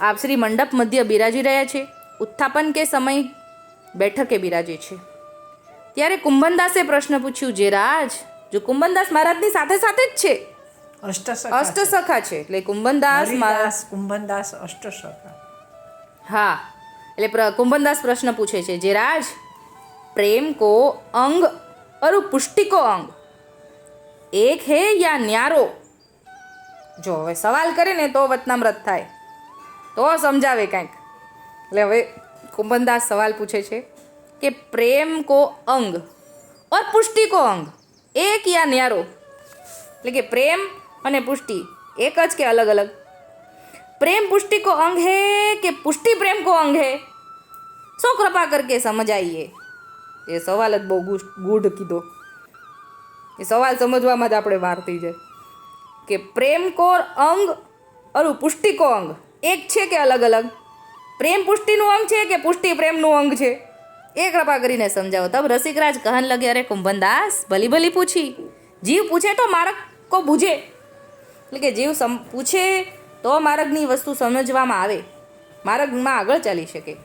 આપ શ્રી મંડપ મધ્ય બિરાજી રહ્યા છે. ઉત્થાપન કે સમય? બેઠકે બિરાજે છે? ત્યારે કુંભનદાસે પ્રશ્ન પૂછ્યું જે રાજ? જો કુંભનદાસ મહારાજની સાથે સાથે જ છે? અષ્ટસખા છે. એટલે કુંભનદાસ કુંભનદાસ અષ્ટસખા. હા. એટલે કુંભનદાસ પ્રશ્ન પૂછે છે જે રાજ? પ્રેમ કો અંગ અરુ પુષ્ટિકો અંગ? એક હે યા ન્યારો? જો હવે સવાલ કરે ને તો વતનામ્રત થાય. તો સમજાવે કાંઈક. એટલે હવે કુંભનદાસ સવાલ પૂછે છે કે પ્રેમ કો અંગ ઓર પુષ્ટિ કો અંગ, એક યા ન્યારો? એટલે કે પ્રેમ અને પુષ્ટિ, એક જ કે અલગ અલગ? પ્રેમ પુષ્ટિ કો અંગ હે કે પુષ્ટિ પ્રેમ કો અંગ હે? શું કૃપા કરકે સમજાઈએ. એ સવાલ જ બહુ ગૂઢ કીધો. એ સવાલ સમજવામાં જ આપણે વાર થઈ જાય. કે પ્રેમ કોર અંગ અરું પુષ્ટિકો અંગ? એક છે કે અલગ અલગ? પ્રેમ પુષ્ટિનું અંગ છે કે પુષ્ટિ પ્રેમનું અંગ છે? એ કૃપા કરીને સમજાવો. તબ રસિકરાજ કહન લગે અરે કુંભનદાસ ભલી ભલી પૂછી. જીવ પૂછે તો મારક કો બુજે. એટલે કે જીવ સમ, પૂછે તો માર્ગની વસ્તુ સમજવામાં આવે. માર્ગમાં આગળ ચાલી શકે.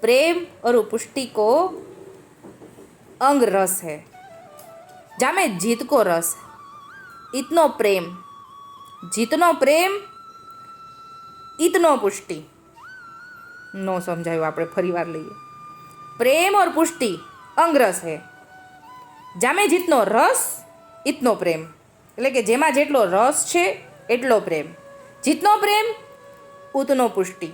પ્રેમ અરુ પુષ્ટિ કો અંગ રસ હે. જામે જીત કો રસ ઇતનો પ્રેમ. જીતનો પ્રેમ ઇતનો પુષ્ટિ. ન સમજાયું, આપણે ફરી વાર લઈએ. પ્રેમ ઓર પુષ્ટિ અંગરસ હે. જામે જીતનો રસ ઇતનો પ્રેમ. એટલે કે જેમાં જેટલો રસ છે, એટલો પ્રેમ. જીતનો પ્રેમ ઉતનો પુષ્ટિ.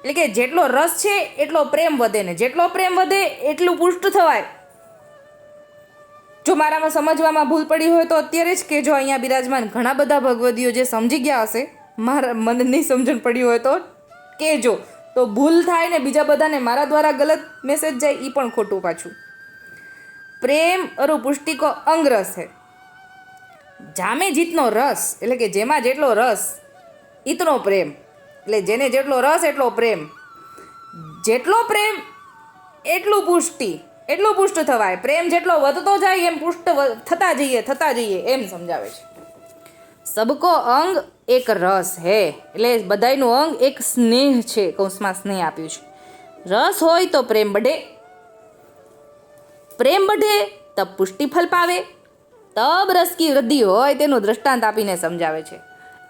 એટલે કે જેટલો રસ છે, એટલો પ્રેમ વધે ને જેટલો પ્રેમ વધે, એટલું પુષ્ટ થવાય. જો મારામાં સમજવામાં ભૂલ પડી હોય તો અત્યારે જ કહેજો. અહીંયા બિરાજમાન ઘણા બધા ભગવદીઓ જે સમજી ગયા હશે. મારા મને નહીં સમજણ પડી હોય તો કહેજો. તો ભૂલ થાય ને બીજા બધાને મારા દ્વારા ગલત મેસેજ જાય એ પણ ખોટું પાછું. પ્રેમ અરુ પુષ્ટિકો અંગરસ અંગ રસ है જામે જીતનો રસ, એટલે કે જેમાં જેટલો રસ, ઈતનો પ્રેમ. એટલે જેને જેટલો રસ, એટલો પ્રેમ. જેટલો પ્રેમ, એટલું પુષ્ટિ. એટલું પુષ્ટ થવાય. પ્રેમ જેટલો વધતો જાય, એમ પુષ્ટ થતા જઈએ થતા જઈએ, એમ સમજાવે છે. સબકો અંગ એક રસ હે. એટલે બધાયનું અંગ એક સ્નેહ છે, કૌંસમાં સ્નેહ આપ્યું છે. રસ હોય તો પ્રેમ બઢે. પ્રેમ બઢે, તબ પુષ્ટિ ફલ પાવે. તબ રસ કી વૃદ્ધિ હોય તેનું દ્રષ્ટાંત આપીને સમજાવે છે.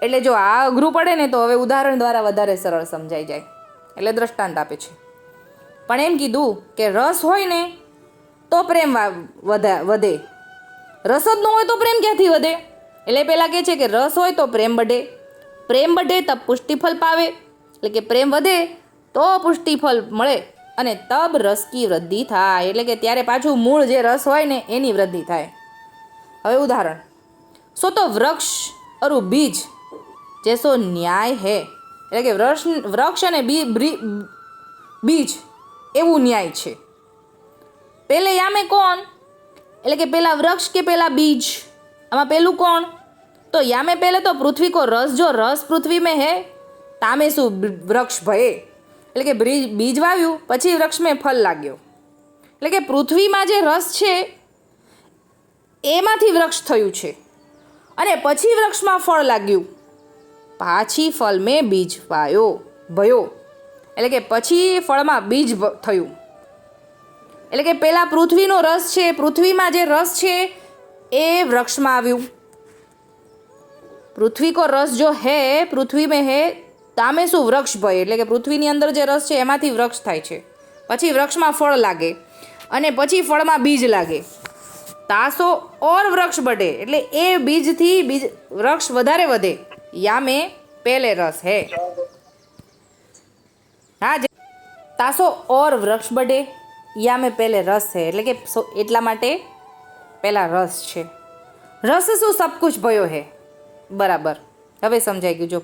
એટલે જો આ અઘરું પડે ને તો હવે ઉદાહરણ દ્વારા વધારે સરળ સમજાઈ જાય. એટલે દ્રષ્ટાંત આપે છે. પણ એમ કીધું કે રસ હોય ને તો પ્રેમ વધે. રસ જ ન હોય તો પ્રેમ ક્યાંથી વધે? એટલે પહેલાં કહે છે કે રસ હોય તો પ્રેમ વધે. પ્રેમ વધે તબ પુષ્ટિફળ પાવે. એટલે કે પ્રેમ વધે તો પુષ્ટિફળ મળે. અને તબ રસ કી વૃદ્ધિ થાય. એટલે કે ત્યારે પાછું મૂળ જે રસ હોય ને એની વૃદ્ધિ થાય. હવે ઉદાહરણ. સો તો વૃક્ષ અરુ બીજ જેસો ન્યાય હે. એટલે કે વૃક્ષ વૃક્ષ અને બી બીજ એવું ન્યાય છે. પહેલે યામે કોણ? એટલે કે પેલા વૃક્ષ કે પેલા બીજ? આમાં પેલું કોણ? તો યામે પહેલે તો પૃથ્વી કો રસ, જો રસ પૃથ્વી મેં હે, તામે શું વૃક્ષ ભયે. એટલે કે બ્રીજ, બીજ વાવ્યું, પછી વૃક્ષ મેં ફળ લાગ્યો. એટલે કે પૃથ્વીમાં જે રસ છે, એમાંથી વૃક્ષ થયું છે. અને પછી વૃક્ષમાં ફળ લાગ્યું. પાછી ફળ મેં બીજ વાયો, ભયો. એટલે કે પછી ફળમાં બીજ થયું. એટલે કે પહેલાં પૃથ્વીનો રસ છે, પૃથ્વીમાં જે રસ છે એ વૃક્ષમાં આવ્યું. પૃથ્વી કો રસ જો હે, પૃથ્વી મેં હે, તામે શું વૃક્ષ ભય? એટલે કે પૃથ્વીની અંદર જે રસ છે, એમાંથી વૃક્ષ થાય છે. પછી વૃક્ષમાં ફળ લાગે અને પછી ફળમાં બીજ લાગે. તાસો ઓર વૃક્ષ બઢે, એટલે એ બીજથી બીજ, વૃક્ષ વધારે વધે. યામે પેલે રસ હે. હા, જે તાસો ઓર વૃક્ષ બઢે, યામે પેલે રસ છે એટલે કે એટલા માટે પહેલા રસ છે. રસ શું સબ કુછ ભયો હે? બરાબર. હવે સમજાઈ ગયું. જો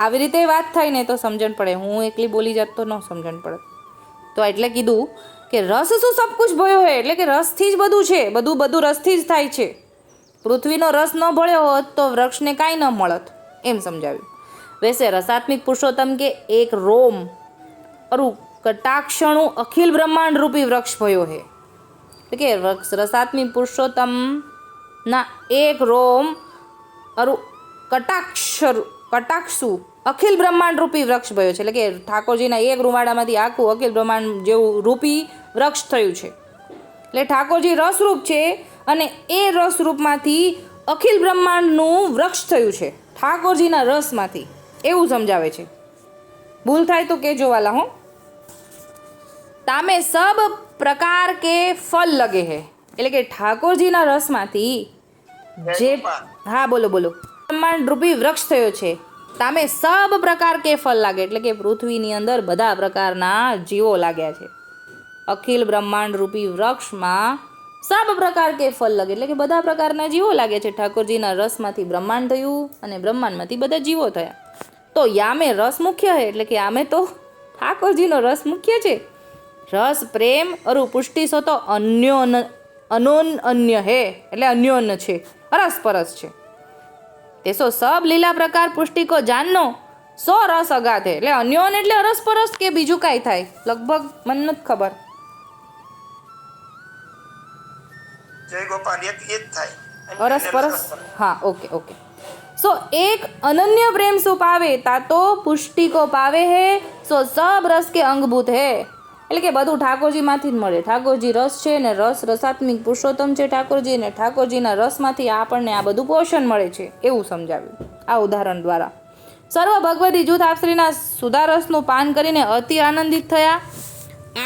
આવી રીતે વાત થાય ને તો સમજણ પડે. હું એકલી બોલી જાત તો ન સમજણ પડે. તો એટલે કીધું કે રસ શું સબ કુછ ભયો હે? એટલે કે રસથી જ બધું છે. બધું બધું રસથી જ થાય છે. પૃથ્વીનો રસ ન ભળ્યો હોત તો વૃક્ષને કાંઈ ન મળત. એમ સમજાવ્યું. વેસે રસાત્મિક પુરુષોત્તમ કે એક રોમ અરુ કટાક્ષણું અખિલ બ્રહ્માંડ રૂપી વૃક્ષ ભયો હે. કે રસાત્મી રસાત્મિક પુરુષોત્તમ ના એક રોમ અરુ કટાક્ષર કટાક્ષુ અખિલ બ્રહ્માંડ રૂપી વૃક્ષ ભયો છે. એટલે કે ઠાકોરજીના એક રૂવાડામાંથી આખું અખિલ બ્રહ્માંડ જેવું રૂપી વૃક્ષ થયું છે. એટલે ઠાકોરજી રસરૂપ છે અને એ રસરૂપમાંથી અખિલ બ્રહ્માંડનું વૃક્ષ થયું છે. ઠાકોરજીના રસમાંથી. એવું સમજાવે છે. ભૂલ થાય તો કેજો વાલા હો. તામે સબ પ્રકાર કે ફલ લગે હે. એટલે કે ઠાકોરજીના રસમાંથી જે હા બોલો બોલો. બ્રહ્માંડ રૂપી વૃક્ષ થયો છે. તામે સબ પ્રકાર કે ફલ લાગે? એટલે કે પૃથ્વીની અંદર બધા પ્રકારના જીવો લાગ્યા છે. અખિલ બ્રહ્માંડ રૂપી વૃક્ષમાં સબ પ્રકાર કે ફલ લાગે? એટલે કે બધા પ્રકારના જીવો લાગે છે. ઠાકોરજીના રસમાંથી બ્રહ્માંડ થયું અને બ્રહ્માંડમાંથી બધા જીવો થયા. તો યામે રસ મુખ્ય હે? એટલે કે આમે તો ઠાકોરજીનો રસ મુખ્ય છે. રસ પ્રેમ અરુ પુષ્ટિ સો તો અન્યોન અનોન અન્ય હે એટલે અન્યોન છે અરસપરસ છે. તે સો સબ લીલા પ્રકાર પુષ્ટિકો જાનનો સો રસ અગાધ એટલે અન્યોન એટલે અરસપરસ કે બીજું કાંઈ થાય લગભગ મને નથી ખબર. જય ગોપાલ એક એ થાય. અરસ હા ઓકે ઓકે. સો એક અનન્ય પ્રેમ સો પાવે? તા તો પુષ્ટિકો પાવે હે સો સબ રસ કે અંગભૂત હે. એટલે કે બધું ઠાકોરજીમાંથી જ મળે. ઠાકોરજી રસ છે ને રસ રસાત્મિક પુરુષોત્તમ છે ઠાકોરજી અને ઠાકોરજીના રસમાંથી આપણને આ બધું પોષણ મળે છે એવું સમજાવ્યું. આ ઉદાહરણ દ્વારા. સર્વ ભગવતી જૂથ આપશ્રીના સુધારસનું પાન કરીને અતિ આનંદિત થયા.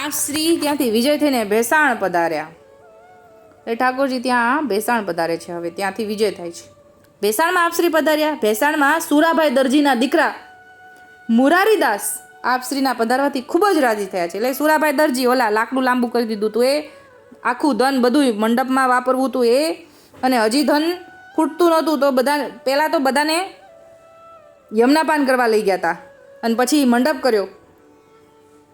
આપશ્રી ત્યાંથી વિજય થઈને ભેસાણ પધાર્યા. એ ઠાકોરજી ત્યાં ભેસાણ પધારે છે હવે, ત્યાંથી વિજય થાય છે. ભેસાણમાં આપશ્રી પધાર્યા. ભેસાણમાં સુરાભાઈ દરજીના દીકરા મુરારીદાસ આપશ્રીના પધારવાથી ખૂબ જ રાજી થયા છે. એટલે સુરાભાઈ દરજી, ઓલા લાકડું લાંબુ કરી દીધું હતું એ. આખું ધન બધું મંડપમાં વાપરવું હતું એ. અને હજી ધન ખૂટતું નહોતું તો બધા પહેલાં તો બધાને યમનાપાન કરવા લઈ ગયા હતા અને પછી મંડપ કર્યો.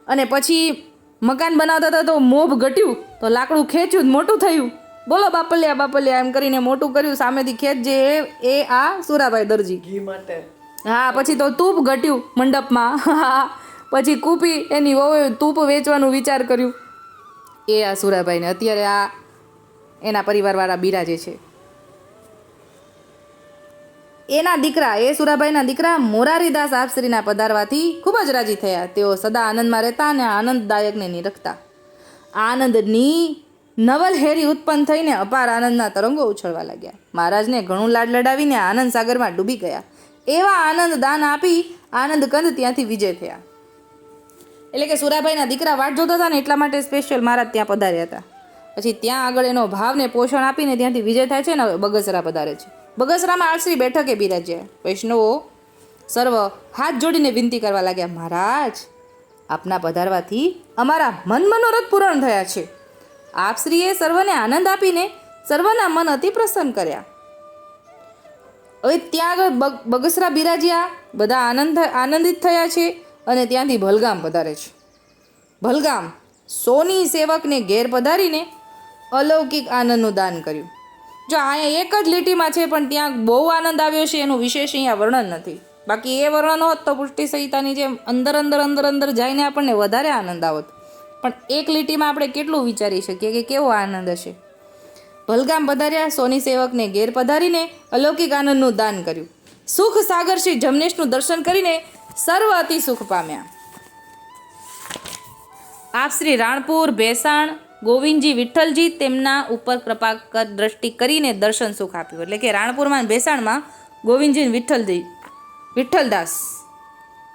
અને પછી મકાન બનાવતા હતા તો મોભ ઘટ્યું, તો લાકડું ખેંચ્યું મોટું થયું. બોલો બાપલિયા બાપલિયા, એમ કરીને મોટું કર્યું. સામેથી ખેંચ જે એ આ સુરાભાઈ દરજી. ઘી માટે. હા, પછી તો તૂપ ઘટ્યું મંડપમાં. પછી કૂપી એની વહુએ તૂપ વેચવાનું વિચાર કર્યું. એ આ સુરાભાઈને. અત્યારે આ એના પરિવારવાળા બિરાજે છે. એના દીકરા, એ સુરાભાઈના દીકરા મોરારીદાસ આપશ્રીના પધારવાથી ખૂબ જ રાજી થયા. તેઓ સદા આનંદમાં રહેતા અને આનંદદાયકને નિરખતા. આનંદની નવલ હેરી ઉત્પન્ન થઈને અપાર આનંદના તરંગો ઉછળવા લાગ્યા. મહારાજને ઘણું લાડ લડાવીને આનંદ સાગરમાં ડૂબી ગયા. એવા આનંદ દાન આપી આનંદ કંદ ત્યાંથી વિજય થયા. એટલે કે સુરાભાઈના દીકરા વાટ જોતા હતા ને એટલા માટે સ્પેશિયલ મહારાજ ત્યાં પધાર્યા હતા. પછી ત્યાં આગળ એનો ભાવને પોષણ આપીને ત્યાંથી વિજય થાય છે ને હવે બગસરા પધારે છે. બગસરામાં આશ્રી બેઠકે બિરાજ્યા. વૈષ્ણવો, સર્વ હાથ જોડીને વિનંતી કરવા લાગ્યા, મહારાજ, આપના પધારવાથી અમારા મન મનોરથ પૂરણ થયા છે. આપશ્રીએ સર્વને આનંદ આપીને સર્વના મન અતિ પ્રસન્ન કર્યા. હવે ત્યાં આગળ બગ, બગસરા બિરાજ્યા બધા આનંદ, આનંદિત થયા છે અને ત્યાંથી ભલગામ પધારે છે. ભલગામ સોની સેવકને ઘેર પધારીને અલૌકિક આનંદનું દાન કર્યું. જો અહીંયા એક જ લીટીમાં છે, પણ ત્યાં બહુ આનંદ આવ્યો છે, એનું વિશેષ અહીંયા વર્ણન નથી. બાકી એ વર્ણન હોત તો પુષ્ટિ સંહિતાની જેમ અંદર અંદર અંદર અંદર જઈને આપણને વધારે આનંદ આવત. પણ એક લીટીમાં આપણે કેટલું વિચારી શકીએ કે કેવો આનંદ હશે? ભલગામ પધાર્યા, સોની સેવકને ઘેર પધારીને અલૌકિક આનંદનું દાન કર્યું. સુખ સાગર શ્રી જમનેશનું દર્શન કરીને સર્વ અતિ સુખ પામ્યા. આપ શ્રી રાણપુર, ભેસાણ, ગોવિંદજી, વિઠ્ઠલજી તેમના ઉપર કૃપા દ્રષ્ટિ કરીને દર્શન સુખ આપ્યું. એટલે કે રાણપુરમાં ભેસાણમાં ગોવિંદજી વિઠ્ઠલજી, વિઠ્ઠલદાસ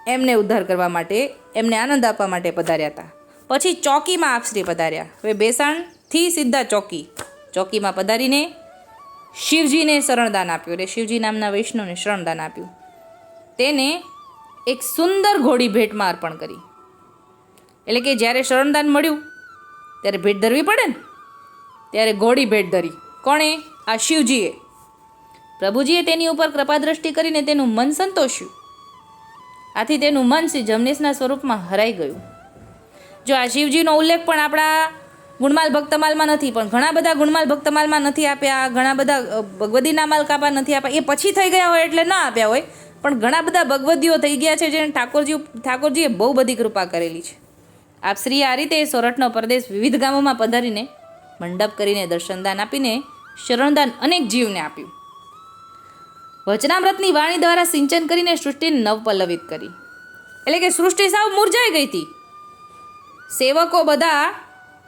એમને ઉદ્ધાર કરવા માટે, એમને આનંદ આપવા માટે પધાર્યા હતા. પછી ચોકીમાં આપશ્રી પધાર્યા. હવે બેસાણથી સીધા ચોકી. ચોકીમાં પધારીને શિવજીને શરણદાન આપ્યું. એટલે શિવજી નામના વૈષ્ણવને શરણદાન આપ્યું. તેને એક સુંદર ઘોડી ભેટમાં અર્પણ કરી. એટલે કે જ્યારે શરણદાન મળ્યું, ત્યારે ભેટ ધરવી પડે ને, ત્યારે ઘોડી ભેટ ધરી. કોણે? આ શિવજીએ. પ્રભુજીએ તેની ઉપર કૃપાદ્રષ્ટિ કરીને તેનું મન સંતોષ્યું. આથી તેનું મન શ્રી જમનેશના સ્વરૂપમાં હરાઈ ગયું. જો આ શિવજીનો ઉલ્લેખ પણ આપણા ગુણમાલ ભક્તમાલમાં નથી, પણ ઘણા બધા ગુણમાલ ભક્તમાલમાં નથી આપ્યા, ઘણા બધા ભગવદીના માલ કાપા નથી આપ્યા. એ પછી થઈ ગયા હોય એટલે ના આપ્યા હોય, પણ ઘણા બધા ભગવદીઓ થઈ ગયા છે જેને ઠાકોરજી ઠાકોરજીએ બહુ બધી કૃપા કરેલી છે. આપ શ્રી આ રીતે સોરઠનો પ્રદેશ વિવિધ ગામોમાં પધારીને, મંડપ કરીને, દર્શનદાન આપીને, શરણદાન અનેક જીવને આપ્યું. વચનામૃતની વાણી દ્વારા સિંચન કરીને સૃષ્ટિને નવપલ્લવિત કરી. એટલે કે સૃષ્ટિ સાવ મુરઝાઈ ગઈ હતી. સેવકો બધા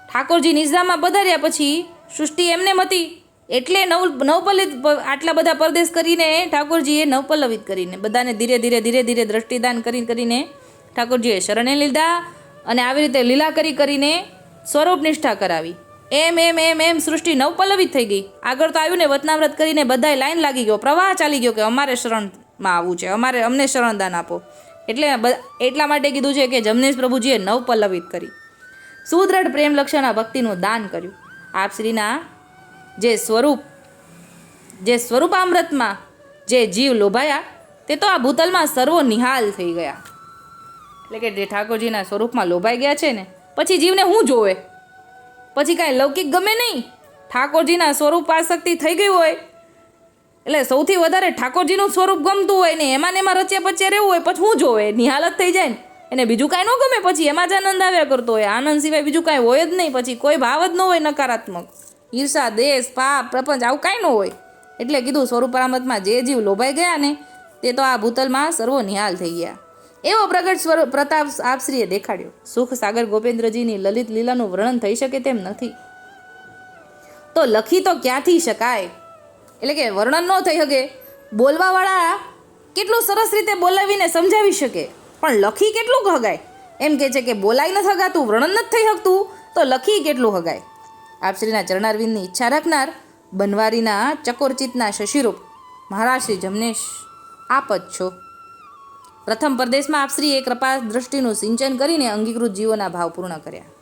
ઠાકોરજી નિઝામમાં પધાર્યા પછી સૃષ્ટિ એમને હતી એટલે નવ નવપલ્લિત આટલા બધા પરદેશ કરીને ઠાકોરજીએ નવપલ્લવિત કરીને બધાને ધીરે ધીરે ધીરે ધીરે દ્રષ્ટિદાન કરી કરીને ઠાકોરજીએ શરણે લીધા અને આવી રીતે લીલા કરી કરીને સ્વરૂપ નિષ્ઠા કરાવી. એમ એમ એમ એમ સૃષ્ટિ નવપલ્લવિત થઈ ગઈ. આગળ તો આવ્યું ને વતનાવ્રત કરીને બધાય લાઈન લાગી ગયો. પ્રવાહ ચાલી ગયો કે અમારે શરણમાં આવવું છે, અમારે અમને શરણદાન આપો. એટલે એટલા માટે કીધું છે કે જમનેશ પ્રભુજીએ નવપલ્લવિત કરી. સુદ્રઢ પ્રેમ લક્ષણા ભક્તિનું દાન કર્યું. આપ શ્રીના જે સ્વરૂપ, જે સ્વરૂપામૃતમાં જે જીવ લોભાયા, તે તો આ ભૂતલમાં સર્વો નિહાલ થઈ ગયા. એટલે કે જે ઠાકોરજીના સ્વરૂપમાં લોભાઈ ગયા છે ને, પછી જીવને હું જોવે? પછી કાંઈ લૌકિક ગમે નહીં? ઠાકોરજીના સ્વરૂપ આસક્તિ થઈ ગઈ હોય? એટલે સૌથી વધારે ઠાકોરજીનું સ્વરૂપ ગમતું હોય ને એમાં ને એમાં રચ્યા પચ્યા રહેવું હોય, પછી હું જોવે? નિહાલત થઈ જાય ને. એને બીજું કાંઈ ન ગમે, પછી એમાં જ આનંદ આવ્યા કરતો હોય. આનંદ સિવાય બીજું કાંઈ હોય જ નહીં, પછી કોઈ ભાવ જ ન હોય નકારાત્મક. ઈર્ષા, દેશ, પાપ, પ્રપંચ, આવું કાંઈ ન હોય. એટલે કીધું સ્વરૂપરામતમાં જે જીવ લોભાઈ ગયા ને, તે તો આ ભૂતલમાં સર્વો નિહાલ થઈ ગયા. એવો પ્રગટ સ્વરૂપ પ્રતાપ આપશ્રીએ દેખાડ્યો. સુખ સાગર ગોપેન્દ્રજીની લલિત લીલાનું વર્ણન થઈ શકે તેમ નથી. તો લખી તો ક્યાંથી શકાય? એટલે કે વર્ણન ન થઈ શકે. બોલવાવાળા કેટલું સરસ રીતે બોલાવીને સમજાવી શકે? પણ લખી કેટલું હગાય? એમ કે છે કે બોલાઈ નથી હગાતું વર્ણન નથી થઈ શકતું તો લખી કેટલું હગાય? આપશ્રીના ચરણારવિંદની ઈચ્છા રાખનાર બનવારીના ચકોરચિતના શશિરૂપ મહારાજ શ્રી જમનેશ, આપ જ છો. પ્રથમ પરદેશમાં આપશ્રીએ કૃપા દ્રષ્ટિનું સિંચન કરીને અંગીકૃત જીવોના ભાવ પૂર્ણ કર્યા.